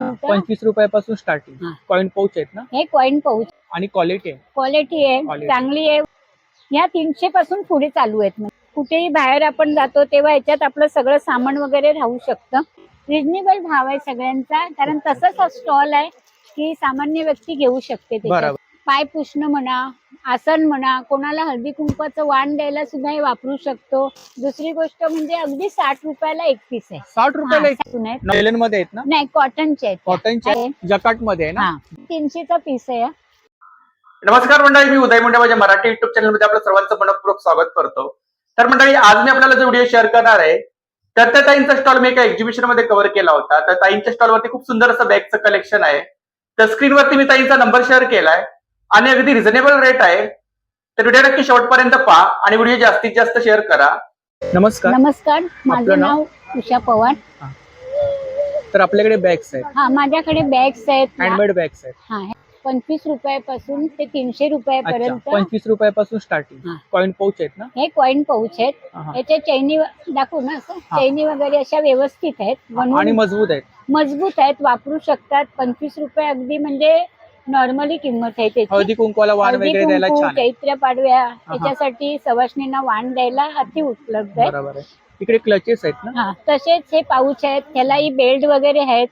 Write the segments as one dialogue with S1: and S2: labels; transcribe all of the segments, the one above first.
S1: पंचवीस रुपयापासून स्टार्टिंग
S2: हा.
S1: कॉइन पाऊच आहेत ना?
S2: हे कॉइन पाऊच
S1: आणि क्वालिटी आहे.
S2: क्वालिटी आहे.
S1: Quality.
S2: चांगली आहे. ह्या तीनशे पासून पुढे चालू आहेत. म्हणजे कुठेही बाहेर आपण जातो तेव्हा याच्यात आपलं सगळं सामान वगैरे राहू शकतं. रिजनेबल भाव आहे सगळ्यांचा. कारण तसंच हा स्टॉल आहे की सामान्य व्यक्ती घेऊ शकते त्याच्यात.
S1: बरोबर.
S2: पाय पुसणं म्हणा आसन म्हणा कोणाला हळदी कुंकवाचं वाण द्यायला सुद्धा हे वापरू शकतो. दुसरी गोष्ट म्हणजे अगदी साठ रुपयाला एक पीस आहे.
S1: साठ रुपयाला एक
S2: आहेत.
S1: नॉयलनमध्ये आहेत ना?
S2: नाही कॉटनचे आहेत.
S1: कॉटनच्या जकाटमध्ये आहे ना?
S2: हा तीनशेचा पीस आहे. हा.
S3: नमस्कार मंडळी मी उदय मुंडे माझ्या मराठी युट्यूब चॅनलमध्ये आपलं सर्वांचं मनपूर्वक स्वागत करतो. तर मंडळी आज मी आपल्याला जो व्हिडिओ शेअर करणार आहे तर त्या ताईंचा स्टॉल मी एका एक्झिबिशनमध्ये कव्हर केला होता. तर ताईंच्या स्टॉलवरती खूप सुंदर असं बॅगचं कलेक्शन आहे. तर स्क्रीनवरती मी ताईंचा नंबर शेअर केलाय. आणि अगदी रिझनेबल रेट आहे. तर व्हिडिओ नक्की शेवटपर्यंत पहा आणि व्हिडिओ जास्तीत जास्त शेअर करा.
S1: नमस्कार.
S2: नमस्कार. माझं
S1: नाव?
S2: उषा पवार.
S1: तर आपल्याकडे बॅग्स आहेत.
S2: हा माझ्याकडे बॅग्स आहेत.
S1: हँडमेड बॅग्स आहेत.
S2: हा पंचवीस रुपयापासून ते तीनशे
S1: अच्छा
S2: रुपयापर्यंत
S1: पंचवीस रुपयापासून स्टार्टिंग
S2: हा.
S1: कॉइन पाऊच आहेत ना?
S2: हे कॉइन पाऊच आहेत.
S1: हा, हा.
S2: याच्या चैनी दाखवू ना असं?
S1: हा.
S2: चैनी वगैरे अशा व्यवस्थित आहेत.
S1: आणि मजबूत आहेत.
S2: मजबूत आहेत वापरू शकतात. पंचवीस रुपये अगदी म्हणजे नॉर्मली किंमत आहे त्याची.
S1: हळदी कुंकवाला वाण
S2: हळदी
S1: वगैरे द्यायला
S2: कुंकू,
S1: छान आहे.
S2: चैत्र पाडव्या याच्यासाठी सवासणींना वाण द्यायला अति उपलब्ध आहे.
S1: बरोबर आहे. इकडे क्लचेस आहेत ना?
S2: हा तसेच हे पाऊच आहेत त्यालाही बेल्ट वगैरे आहेत.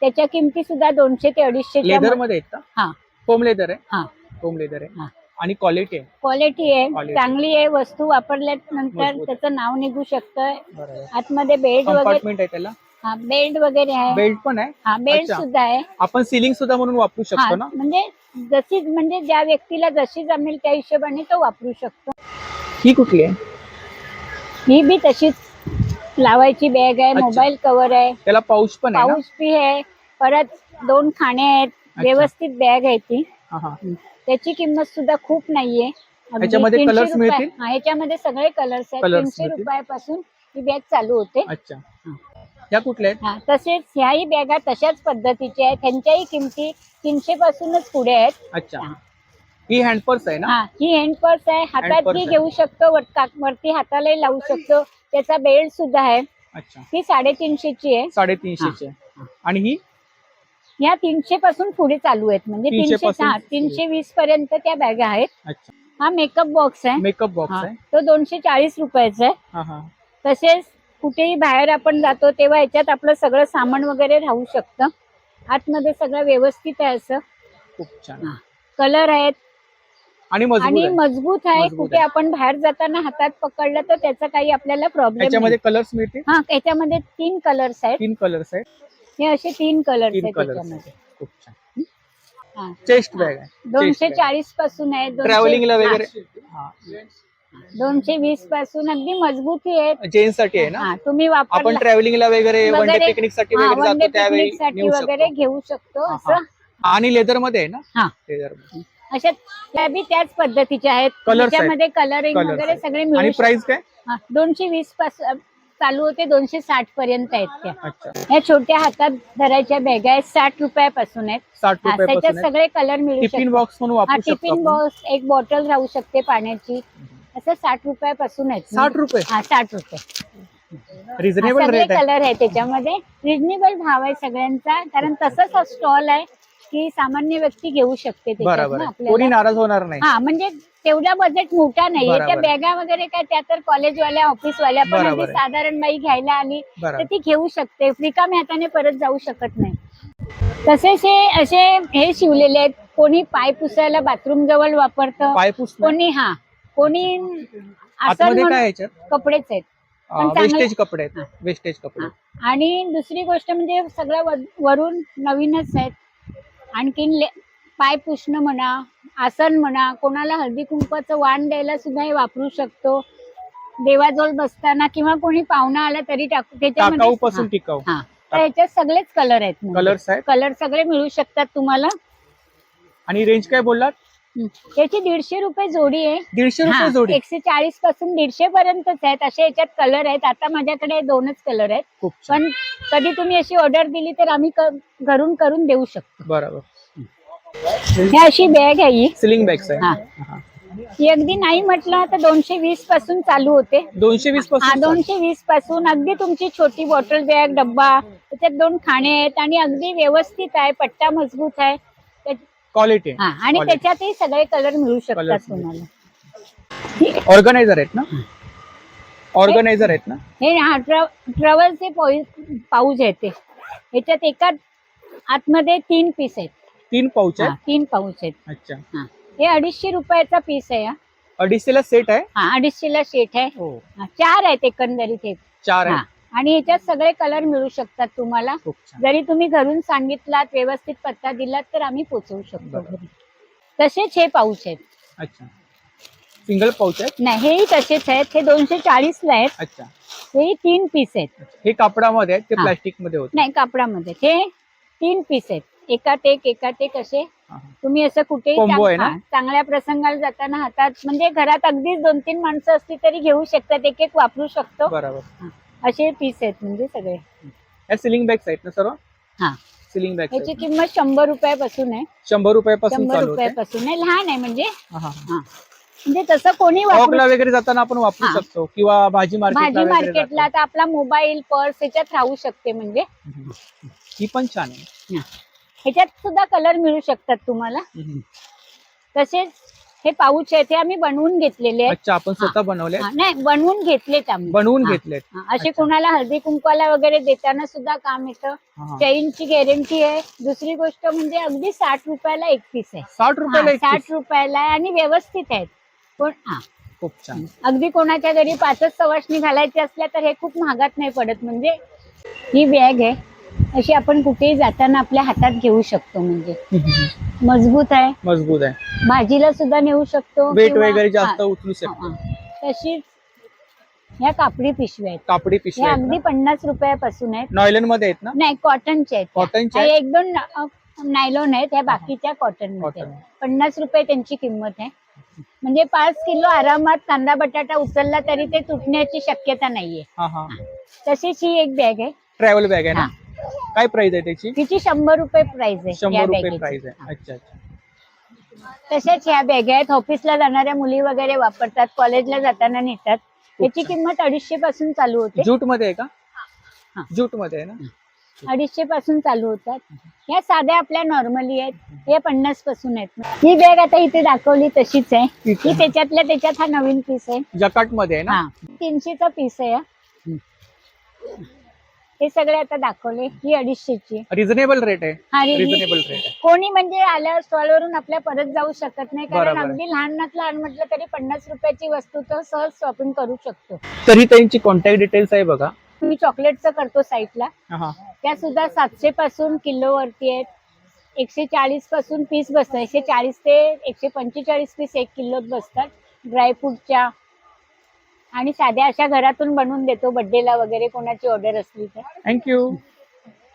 S2: त्याच्या किमती सुद्धा दोनशे ते अडीचशे
S1: लेदरमध्ये आहेत का?
S2: हा.
S1: फोम लेदर आहे?
S2: हा.
S1: फोम लेदर आहे.
S2: हा.
S1: आणि क्वालिटी आहे?
S2: क्वालिटी आहे.
S1: Quality.
S2: चांगली आहे. वस्तू वापरल्यानंतर
S1: मजबूत.
S2: त्याचं नाव निघू शकतं
S1: बरोबर.
S2: आतमध्ये बेल्ट वगैरे
S1: कंपार्टमेंट आहे त्याला?
S2: हा बेल्ट वगैरे आहे.
S1: बेल्ट पण आहे?
S2: हा बेल्ट
S1: अच्छा.
S2: सुद्धा आहे.
S1: आपण सिलिंग सुद्धा म्हणून वापरू
S2: हा
S1: शकतो ना?
S2: म्हणजे जशी म्हणजे ज्या व्यक्तीला जशी जमेल त्या हिशोबाने तो वापरू शकतो.
S1: ही कुठली आहे?
S2: ही बी तशीच लावायची बॅग आहे
S1: अच्छा.
S2: मोबाईल कव्हर आहे.
S1: त्याला पाऊच पण आहे ना?
S2: पाऊस बी आहे. परत दोन खाणे आहेत. व्यवस्थित बॅग आहे ती.
S1: हा, हा.
S2: त्याची किंमत सुद्धा खूप नाहीये. अगदी
S1: ह्याच्यामध्ये
S2: 300
S1: colours
S2: रुपये-
S1: मिळतील?
S2: हा, ह्याच्यामध्ये सगळे कलर्स आहेत.
S1: Colours
S2: तीनशे
S1: मिळतील?
S2: रुपयापासून ही बॅग चालू होते.
S1: अच्छा. ह्या कुठल्या आहेत?
S2: हा तसेच ह्याही बॅगा तशाच पद्धतीच्या आहेत. त्यांच्याही किमती तीनशे पासूनच पुढे आहेत.
S1: अच्छा.
S2: हा.
S1: ही हँडपर्स आहे ना?
S2: हा ही हँड पर्स आहे. हातात ही घेऊ शकतो वर- का- वरती हातालाही लावू शकतो. त्याचा बेल्ट सुद्धा आहे.
S1: अच्छा.
S2: ही साडेतीनशेची आहे.
S1: साडेतीनशेचे आणि ही?
S2: ह्या तीनशे पासून पुढे चालू आहेत. म्हणजे
S1: 300
S2: तीनशे
S1: पासून
S2: हा तीनशे वीस पर्यंत त्या बॅगा आहेत.
S1: अच्छा.
S2: हा मेकअप बॉक्स आहे.
S1: मेकअप बॉक्स
S2: हा,
S1: आहे.
S2: तो दोनशे चाळीस रुपयाचा आहे.
S1: हा हा.
S2: तसेच कुठेही बाहेर आपण जातो तेव्हा याच्यात आपलं सगळं सामान वगैरे राहू शकतं. आतमध्ये सगळं व्यवस्थित आहे असं.
S1: खूप छान.
S2: कलर आहेत.
S1: आणि मजबूत
S2: आणि
S1: आहे.
S2: मजबूत आहे.
S1: मजबूत
S2: कुठे
S1: आहे.
S2: आपण बाहेर जाताना हातात पकडलं तर त्याचा काही आपल्याला प्रॉब्लेम
S1: त्याच्यामध्ये कलर्स मिळतील?
S2: हा त्याच्यामध्ये तीन कलर्स आहेत.
S1: तीन कलर्स आहेत.
S2: हे असे तीन कलर्स
S1: तीन
S2: आहेत
S1: कलर्स
S2: त्याच्यामध्ये
S1: खूप छान.
S2: हा.
S1: चेस्ट बॅग आहे.
S2: दोनशे चाळीसपासून आहे. दोनशे-
S1: ट्रॅव्हलिंगला वगैरे?
S2: हा, दोनशे वीसपासून अगदी मजबूती आहे
S1: जेंट्ससाठी आहे ना?
S2: हा तुम्ही
S1: आपण ट्रॅव्हलिंगला वगैरे वन डे
S2: वगैरे-
S1: पिकनिकसाठी वगैरे
S2: वन डे
S1: जातो त्यावेळी
S2: पिकनिकसाठी
S1: नेऊ
S2: वगैरे
S1: शकतो
S2: घेऊ शकतो
S1: हा,
S2: असं.
S1: आणि लेदरमध्ये आहे ना?
S2: हा.
S1: लेदर
S2: अशा त्या बी त्याच पद्धतीच्या आहेत.
S1: Colours आहेत.
S2: त्याच्यामध्ये कलरिंग
S1: Colours
S2: वगैरे
S1: आहेत.
S2: सगळे
S1: आणि
S2: मिळू
S1: प्राइस काय.
S2: हा, दोनशे वीसपासून चालू होते दोनशे साठ पर्यंत आहेत त्या.
S1: अच्छा.
S2: ह्या छोट्या हातात धरायच्या बॅगा आहेत साठ रुपयापासून आहेत.
S1: साठ
S2: हा, त्याच्यात. सगळे कलर मिळू
S1: टिफिन
S2: शकतात.
S1: बॉक्स म्हणून
S2: हा
S1: वापरू शकतो
S2: टिफिन
S1: आपण.
S2: बॉक्स एक बॉटल राहू शकते पाण्याची. असं साठ रुपयापासून आहेत.
S1: साठ रुपये?
S2: हा साठ रुपये.
S1: रिझनेबल
S2: सगळे
S1: रेट आहे.
S2: कलर आहे. त्याच्यामध्ये रिजनेबल भाव आहे सगळ्यांचा. कारण तसंच हा स्टॉल आहे की सामान्य व्यक्ती घेऊ शकते त्याच्यात
S1: बरोबर
S2: ना
S1: आहे.
S2: आपल्याला.
S1: कोणी नाराज होणार नाही.
S2: हा म्हणजे तेवढा बजेट मोठा नाहीये.
S1: बरोबर.
S2: त्या. बॅगा वगैरे काय त्या तर कॉलेजवाल्या ऑफिसवाल्या पण
S1: बरोबर
S2: अगदी
S1: आहे.
S2: साधारण बाई घ्यायला आली तर
S1: बरोबर.
S2: ती घेऊ शकते. रिकाम्या हाताने परत जाऊ शकत नाही. तसेच हे असे हे शिवलेले आहेत. कोणी पाय पुसायला बाथरूम जवळ वापरतं.
S1: पाय पुसणं.
S2: कोणी हा कोणी
S1: आतमध्ये काय याच्यात?
S2: कपडेच आहेत. पण चांगले-
S1: वेस्टेज कपडे आहेत वेस्टेज कपडे.
S2: आणि दुसरी गोष्ट म्हणजे सगळं वरून नवीनच आहेत. आणखीन ले- पाय पुसणं म्हणा आसन म्हणा कोणाला हळदी कुंकवाचं वाण द्यायला सुद्धा हे वापरू शकतो. देवाजवळ बसताना किंवा कोणी पाहुणा आला तरी टाकू
S1: टाकाऊ पासून टिकाऊ.
S2: हा. तर ह्याच्यात सगळेच कलर आहेत
S1: कलर्स आहेत?
S2: कलर सगळे मिळू शकतात तुम्हाला.
S1: आणि रेंज काय बोललात.
S2: याची दीडशे रुपये जोडी आहे.
S1: दीडशे
S2: हा,
S1: रुपये जोडी.
S2: एकशे चाळीसपासून दीडशे पर्यंतच आहेत. असे याच्यात कलर आहेत. आता माझ्याकडे दोनच कलर आहेत.
S1: खूप छान.
S2: पण कधी तुम्ही अशी ऑर्डर दिली तर आम्ही क- घरून करून देऊ शकतो.
S1: बरोबर.
S2: ही अशी बॅग आहे ही.
S1: सिलिंग बॅग्स आहे.
S2: हा. अगदी नाही म्हटलं तर दोनशे वीसपासून चालू होते.
S1: दोनशे वीस
S2: हा
S1: पासून
S2: दोनशे वीसपासून अगदी तुमची छोटी बॉटल बॅग डब्बा त्याच्यात दोन खाणे आहेत आणि अगदी व्यवस्थित आहे पट्टा मजबूत आहे.
S1: क्वालिटी
S2: हा आणि
S1: Quality.
S2: त्याच्यातही सगळे कलर मिळू शकतात तुम्हाला.
S1: ऑर्गनायझर आहेत ना? ऑर्गनायझर आहेत ना?
S2: हे हा ट्रॅव्हलचे पाऊच आहे ते. ह्याच्यात एका आतमध्ये तीन पीस आहेत.
S1: तीन पाऊच
S2: हा, तीन पाऊच आहेत.
S1: अच्छा.
S2: हा. हे अडीचशे रुपयाचा पीस आहे हा.
S1: अडीचशेला सेट आहे?
S2: हा अडीचशेला शेट आहे.
S1: हो.
S2: हा, चार आहेत एकंदरीत हे.
S1: चार
S2: हा.
S1: आहे
S2: आणि ह्याच्यात सगळे कलर मिळू शकतात तुम्हाला. जरी तुम्ही घरून सांगितलात व्यवस्थित पत्ता दिलात तर आम्ही पोचवू शकतो. घरी. तसेच हे पाऊच आहेत.
S1: अच्छा. सिंगल पाऊच आहे
S2: नाही हेही तसेच आहेत. हे दोनशे चाळीस ला आहेत.
S1: अच्छा.
S2: हेही तीन पीस आहेत.
S1: हे कापडामध्ये आहेत ते
S2: हा.
S1: प्लास्टिकमध्ये होते
S2: नाही कापडामध्ये. हे तीन पीस आहेत. एकात एक एकात एक असे.
S1: हा, हा.
S2: तुम्ही असं कुठेही
S1: Combo
S2: चांग-
S1: आहे ना?
S2: हा, चांगल्या प्रसंगाला जाताना हातात म्हणजे घरात अगदीच दोन तीन माणसं असली तरी घेऊ शकतात एक एक वापरू शकतो.
S1: बरोबर.
S2: असे पीस आहेत म्हणजे सगळे.
S1: या सिलिंग बॅग्स आहेत ना सर्व?
S2: हा.
S1: सिलिंग बॅग्स
S2: ह्याची किंमत शंभर रुपयापासून आहे.
S1: शंभर रुपयापासून
S2: शंभर
S1: चालू होते.
S2: रुपयापासून आहे. लहान आहे म्हणजे.
S1: हा, हा.
S2: हा. म्हणजे तसं कोणी वापरू
S1: वॉकला वगैरे जाताना आपण वापरू
S2: हा.
S1: शकतो. किंवा भाजी मार्केटला
S2: भाजी मार्केटला. तर आपला मोबाईल पर्स ह्याच्यात राहू शकते म्हणजे.
S1: ही पण छान आहे.
S2: ह्याच्यात सुद्धा कलर मिळू शकतात तुम्हाला.
S1: हम्म.
S2: तसेच हे पाऊच आहेत हे आम्ही बनवून घेतलेले आहेत.
S1: अच्छा आपण स्वतः बनवले
S2: हा, नाही बनवून घेतलेत आम्ही.
S1: बनवून
S2: हा.
S1: घेतलेत.
S2: हा, असे
S1: अच्छा.
S2: कोणाला हळदी कुंकवाला वगैरे देताना सुद्धा काम येतं.
S1: हा.
S2: चैनची गॅरंटी आहे. दुसरी गोष्ट म्हणजे अगदी साठ रुपयाला एक पीस आहे.
S1: साठ रुपयाला
S2: हा,
S1: एक
S2: साठ
S1: piece.
S2: रुपयाला आहे आणि व्यवस्थित आहेत. पण हा.
S1: खूप छान.
S2: अगदी कोणाच्या घरी पाचच सवाशणी घालायची असल्या तर हे खूप महागात नाही पडत. म्हणजे ही बॅग आहे. अशी आपण कुठेही जाताना आपल्या हातात घेऊ शकतो म्हणजे. मजबूत आहे.
S1: मजबूत आहे.
S2: भाजीला सुद्धा नेऊ शकतो
S1: वेट वगैरे जास्त उचलू शकतो.
S2: तशीच ह्या कापडी पिशव्या आहेत.
S1: कापडी पिशव्या
S2: अगदी पन्नास रुपयापासून आहेत.
S1: नॉयलनमध्ये आहेत ना?
S2: नाही कॉटनच्या आहेत.
S1: कॉटनच्या?
S2: एक दोन नायलॉन आहेत. ह्या बाकीच्या कॉटन. मध्ये. पन्नास रुपये त्यांची किंमत आहे. म्हणजे पाच किलो आरामात कांदा बटाटा उचलला तरी ते तुटण्याची शक्यता नाहीये. तशीच ही एक बॅग आहे.
S1: ट्रॅव्हल बॅग आहे ना? काय प्राइस आहे त्याची?
S2: तिची शंभर रुपये प्राइस आहे
S1: शंभर
S2: या
S1: रुपये
S2: बॅगेची.
S1: प्राइस आहे. अच्छा अच्छा.
S2: तशाच ह्या बॅग आहेत. ऑफिसला जाणाऱ्या मुली वगैरे वापरतात कॉलेजला जाताना नेतात. याची. किंमत अडीचशे पासून चालू होते.
S1: जूटमध्ये आहे का?
S2: हा.
S1: जूटमध्ये आहे ना?
S2: अडीचशे पासून चालू होतात. ह्या साध्या आपल्या नॉर्मली आहेत. हे पन्नासपासून आहेत. ही बॅग आता इथे दाखवली तशीच आहे.
S1: ठीक
S2: ही
S1: आहे.
S2: त्याच्यातल्या त्याच्यात हा नवीन पीस आहे.
S1: जकाटमध्ये आहे ना?
S2: हा. तीनशेचा पीस आहे हा. हे सगळे आता दाखवले ही अडीचशेची.
S1: रिझनेबल रेट आहे.
S2: रि-
S1: रिझनेबल रेट आहे.
S2: कोणी म्हणजे आल्यावर स्टॉल वरून आपल्या परत जाऊ शकत नाही कारण
S1: बरोबर. आहे.
S2: अगदी लहानात लहान म्हटलं तरी पन्नास रुपयाची वस्तू तर सहज शॉपिंग करू शकतो.
S1: तरी त्यांची कॉन्टॅक्ट डिटेल्स आहे बघा.
S2: मी चॉकलेटचं करतो साईटला
S1: हा.
S2: त्या सुद्धा सातशे पासून किलो वरती आहेत. एकशे चाळीसपासून पीस बसतात. एकशे चाळीस ते एकशे पंचेचाळीस पीस एक किलोत बसतात. ड्रायफ्रूटच्या आणि साध्या अशा घरातून बनवून देतो बर्थडेला वगैरे कोणाची ऑर्डर असली तर.
S1: थँक्यू